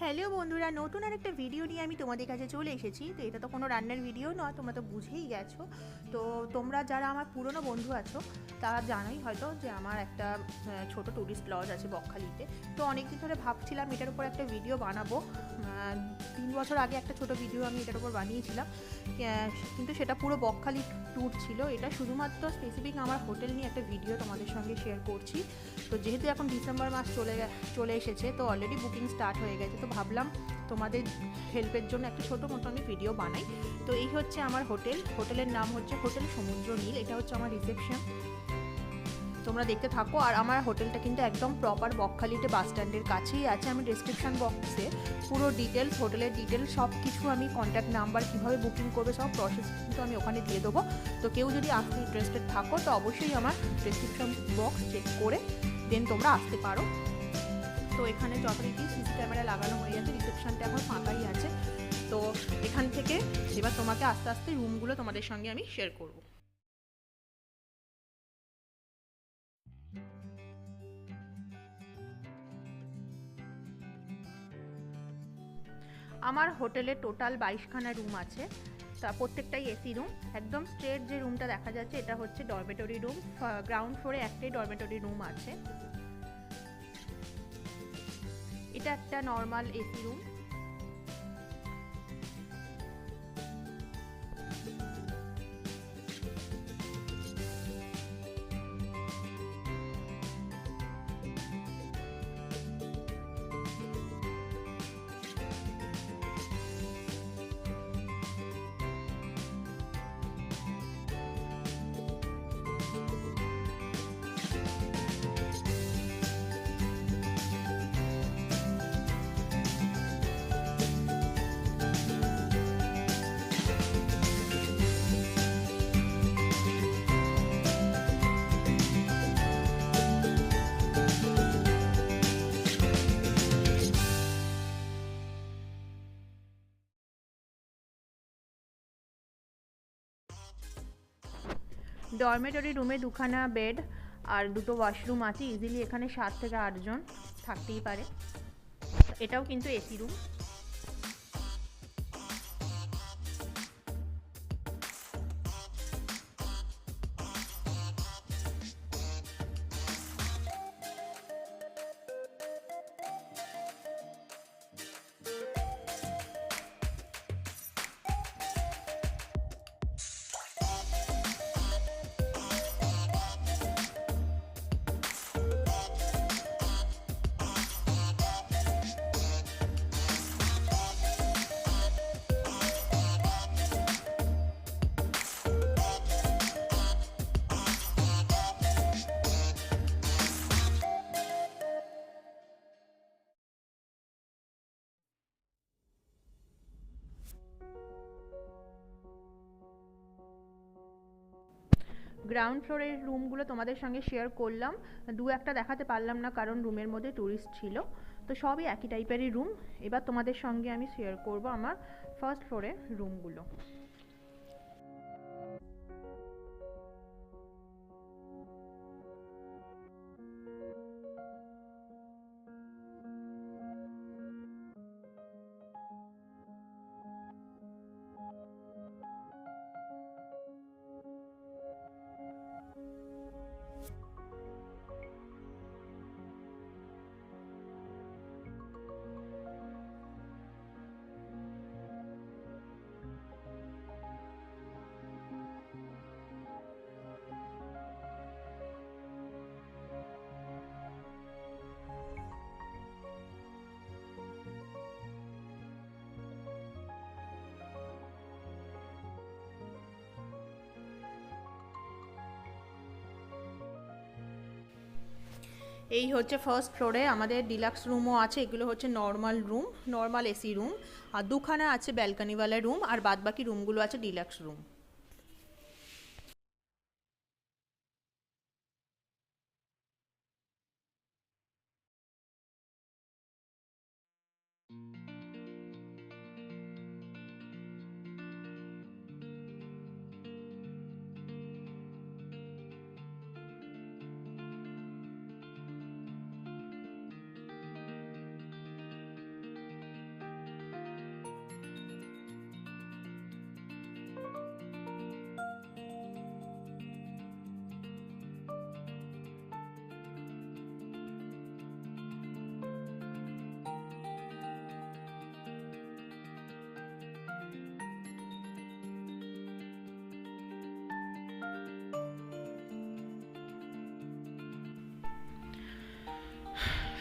Hello বন্ধুরা, নতুন আর একটা ভিডিও নিয়ে আমি তোমাদের কাছে চলে এসেছি। তো এটা তো কোনো রান্নার ভিডিও নয়, তোমরা তো বুঝেই গেছো। তো তোমরা যারা আমার পুরনো বন্ধু আছো, তারা জানোই হয়তো যে আমার একটা ছোট ট্যুরিস্ট লজ আছে বকখালিতে। তো অনেকদিন ধরে ভাবছিলাম এটার উপর একটা ভিডিও বানাবো। তিন বছর আগে একটা ছোট ভিডিও আমি এটার উপর বানিয়েছিলাম। কিন্তু সেটা পুরো বকখালি ট্যুর ছিল। এটা শুধুমাত্র স্পেসিফিক আমার হোটেল নিয়ে একটা ভিডিও তোমাদের সঙ্গে শেয়ার করছি। তো যেহেতু এখন ডিসেম্বর মাস চলে চলে এসেছে, তো অলরেডি বুকিং স্টার্ট হয়ে গেছে। তো ভাবলাম তোমাদের হেল্পের জন্য একটা ছোটো মতো আমি ভিডিও বানাই। তো এই হচ্ছে আমার হোটেল হোটেলের নাম হচ্ছে হোটেল সমুদ্র নীল। এটা হচ্ছে আমার রিসেপশন তোমরা দেখতে থাকো। আর আমার হোটেলটা কিন্তু একদম প্রপার বকখালিতে বাস স্ট্যান্ডের কাছেই আছে। আমি ডিসক্রিপশন বক্সে পুরো ডিটেলস হোটেলের ডিটেলস সব কিছু আমি কন্ট্যাক্ট নাম্বার কীভাবে বুকিং করবে, সব প্রসেস কিন্তু আমি ওখানে দিয়ে দেবো। তো কেউ যদি আসতে ইন্টারেস্টেড থাকো, তো অবশ্যই আমার ডিসক্রিপশন বক্স চেক করে দেন তোমরা আসতে পারো। তো এখানে যথারীতি সিসি ক্যামেরা লাগানো হয়ে গেছে রিসেপশনটা এখন ফাঁকাই আছে। তো এখান থেকে এবার তোমাকে আস্তে আস্তে রুমগুলো তোমাদের সঙ্গে আমি শেয়ার করব। আমার হোটেলে টোটাল বাইশখানা রুম আছে। তা প্রত্যেকটাই এসি রুম। একদম স্ট্রেট যে রুমটা দেখা যাচ্ছে, এটা হচ্ছে ডরমেটরি রুম। গ্রাউন্ড ফ্লোরে একটাই ডরমেটরি রুম আছে। এটা একটা নর্মাল এসি রুম। ডরমেটরি রুমে দুখানা বেড আর দুটো ওয়াশরুম আছে ইজিলি এখানে সাত থেকে আটজন থাকতেই পারে। এটাও কিন্তু এসি রুম গ্রাউন্ড ফ্লোরের রুমগুলো তোমাদের সঙ্গে শেয়ার করলাম। দু একটা দেখাতে পারলাম না, কারণ রুমের মধ্যে ট্যুরিস্ট ছিল। তো সবই একই টাইপেরই রুম এবার তোমাদের সঙ্গে আমি শেয়ার করব আমার ফার্স্ট ফ্লোরের রুমগুলো এই হচ্ছে ফার্স্ট ফ্লোরে আমাদের ডিলাক্স রুমও আছে, এগুলো হচ্ছে normal room normal AC room আর দুখানা আছে ব্যালকানিওয়ালা রুম আর বাদবাকি রুমগুলো আছে ডিলাক্স রুম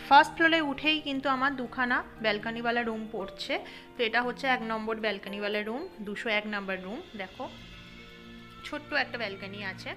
ফার্স্ট ফ্লোরে উঠেই কিন্তু আমার দুখানা ব্যালকানিওয়ালা রুম পড়ছে। তো এটা হচ্ছে এক নম্বর ব্যালকানিওয়ালা রুম দুশো এক নম্বর রুম দেখো। ছোট্ট একটা ব্যালকানি আছে।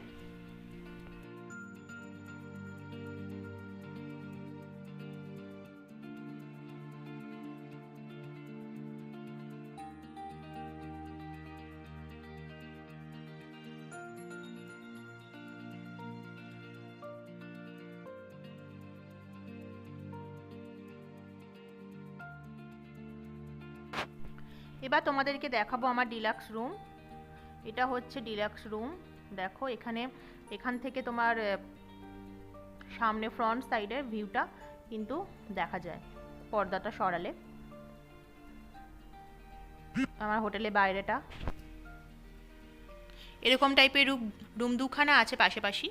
এবার তোমাদেরকে দেখাবো আমার ডিলাক্স রুম এটা হচ্ছে ডিলাক্স রুম দেখো, এখানে, এখান থেকে তোমার সামনে ফ্রন্ট সাইডের ভিউটা কিন্তু দেখা যায়, পর্দাটা সরালে। আমার হোটেলে বাইরেটা। এরকম টাইপের রুম রুম দুখানা আছে পাশাপাশি।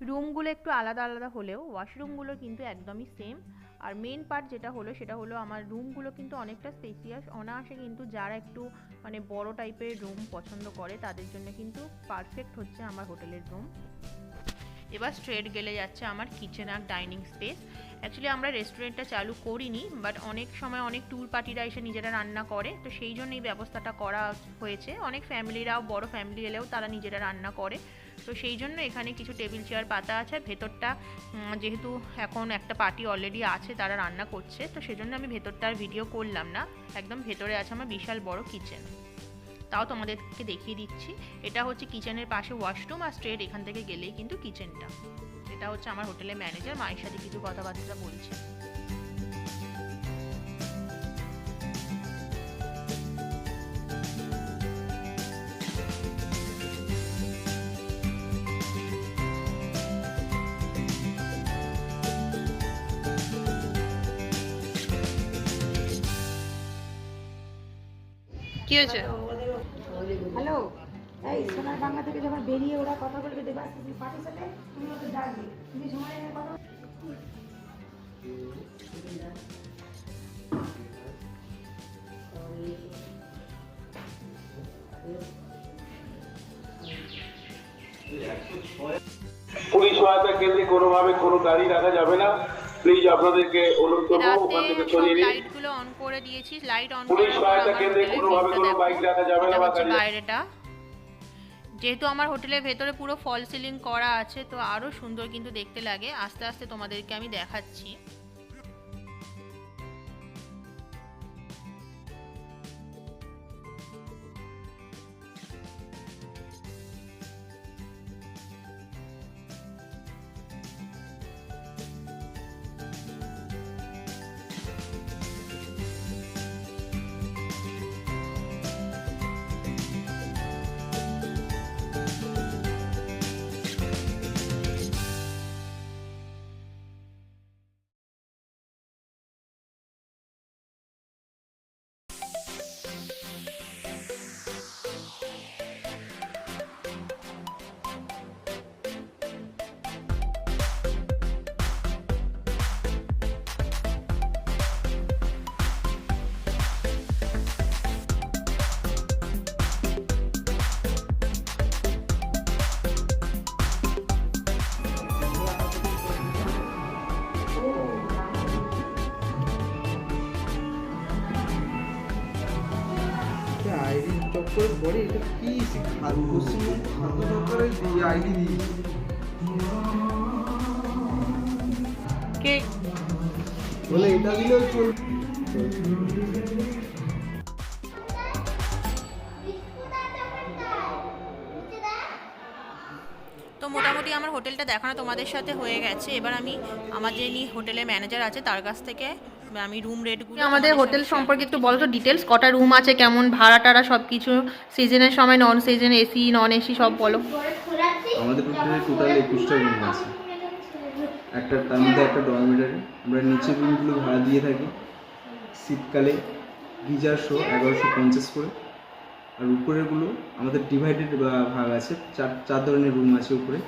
রুমগুলো একটু আলাদা আলাদা হলেও ওয়াশরুমগুলো কিন্তু একদমই সেম আর মেন পার্ট যেটা হলো সেটা হলো আমার রুমগুলো কিন্তু অনেকটা স্পেসিয়াস অনায়াসে কিন্তু যারা একটু মানে বড় টাইপের রুম পছন্দ করে তাদের জন্য কিন্তু পারফেক্ট হচ্ছে আমার হোটেলের রুম এবার স্ট্রেট গেলে যাচ্ছে আমার কিচেন আর ডাইনিং স্পেস অ্যাকচুয়ালি আমরা রেস্টুরেন্টটা চালু করিনি বাট অনেক সময় অনেক ট্যুর পার্টিরা এসে নিজেরা রান্না করে। তো সেই জন্য এই ব্যবস্থাটা করা হয়েছে। অনেক ফ্যামিলিরাও বড় ফ্যামিলি এলেও তারা নিজেরা রান্না করে। তো সেই জন্য এখানে কিছু টেবিল চেয়ার, পাতা আছে। ভেতরটা যেহেতু এখন একটা পার্টি অলরেডি আছে, তারা রান্না করছে, তো সেজন্য আমি ভেতরটা আর ভিডিও করলাম না। একদম ভেতরে আছে আমার বিশাল বড় কিচেন তাও তোমাদেরকে দেখিয়ে দিচ্ছি। এটা হচ্ছে কিচেনের পাশে ওয়াশরুম আর স্ট্রেট এখান থেকে গেলেই কিন্তু কিচেনটা এটা হচ্ছে আমার হোটেলের ম্যানেজার মায়ের সাথে কিছু কথাবার্তা বলছে। হয়েছে হ্যালো? এই সোনার বাংলা থেকে যখন বেরিয়ে ওরা কথা বলবে পার্টির সাথে? তুমি ওকে ডাকবে। তুমি সময় কথা পুলিশ সহায়তা কেন্দ্রে কোনোভাবে কোনো গাড়ি রাখা যাবে না। প্লিজ আপনাদেরকে অনুরোধ করব ওখান থেকে সরিয়ে নিন। করে দিয়েছি লাইট অন করার পর আমার হোটেলের বাইরেটা। যেহেতু আমার হোটেলের ভেতরে পুরো ফল সিলিং করা আছে তো আরও সুন্দর কিন্তু দেখতে লাগে। আস্তে আস্তে তোমাদেরকে আমি দেখাচ্ছি। পড়ে এটা কি পশ্চিমবঙ্গ খাদ্য আইডি দিয়েছে কে? বলে এটা দিলেও তো মোটামুটি আমার হোটেলটা দেখানো তোমাদের সাথে হয়ে গেছে। এবার আমি আমার যিনি হোটেলের ম্যানেজার আছে তার কাছ থেকে আমি রুম রেটগুলো আমাদের হোটেল সম্পর্কে একটু বলো তো ডিটেলস কটা রুম আছে কেমন ভাড়া টাড়া সব কিছু সিজনের সময় non season AC non AC সব বলো। আমাদের টোটাল একুশটা রুম আছে। একটা তার মধ্যে একটা ডরমেটারি আমরা নিচের রুমগুলো ভাড়া দিয়ে থাকি। শীতকালে গিজার শো এগারোশো পঞ্চাশ করে। আর উপরেরগুলো আমাদের ডিভাইডেড ভাগ আছে চার চার ধরনের রুম আছে উপরে।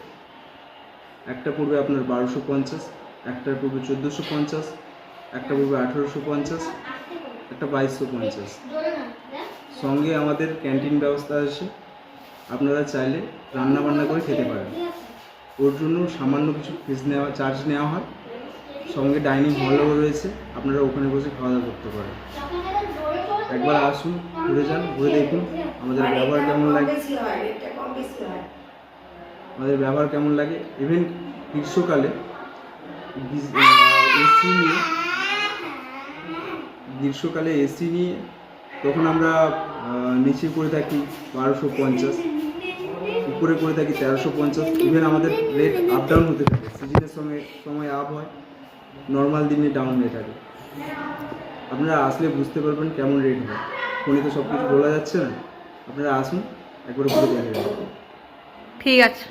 একটা পড়বে আপনার বারোশো পঞ্চাশ একটা পড়বে চোদ্দোশো পঞ্চাশ একটা পড়বে আঠেরোশো পঞ্চাশ একটা বাইশশো পঞ্চাশ সঙ্গে আমাদের ক্যান্টিন ব্যবস্থা আছে আপনারা চাইলে রান্না বান্না করে খেতে পারেন ওর জন্য সামান্য কিছু ফিস নেওয়া চার্জ নেওয়া হয় সঙ্গে ডাইনিং হলও রয়েছে আপনারা ওখানে বসে খাওয়া দাওয়া করতে পারেন একবার আসুন ঘুরে যান ঘুরে দেখুন আমাদের ব্যবহার কেমন লাগে হয় হয় আমাদের ব্যবহার কেমন লাগে ইভেন গ্রীষ্মকালে এসি নিয়ে গ্রীষ্মকালে এসি নিয়ে তখন আমরা নিচে করে থাকি বারোশো পঞ্চাশ। উপরে করে থাকি তেরোশো পঞ্চাশ। ইভেন আমাদের রেট আপ ডাউন হতে থাকে। সিজনের সঙ্গে, সময় আপ হয়। নর্মাল দিনে ডাউন হয়ে থাকে। আপনারা আসলে বুঝতে পারবেন কেমন রেট হয়। ফোনে তো সব কিছু বলা যাচ্ছে না। আপনারা আসুন, একবার ঠিক আছে।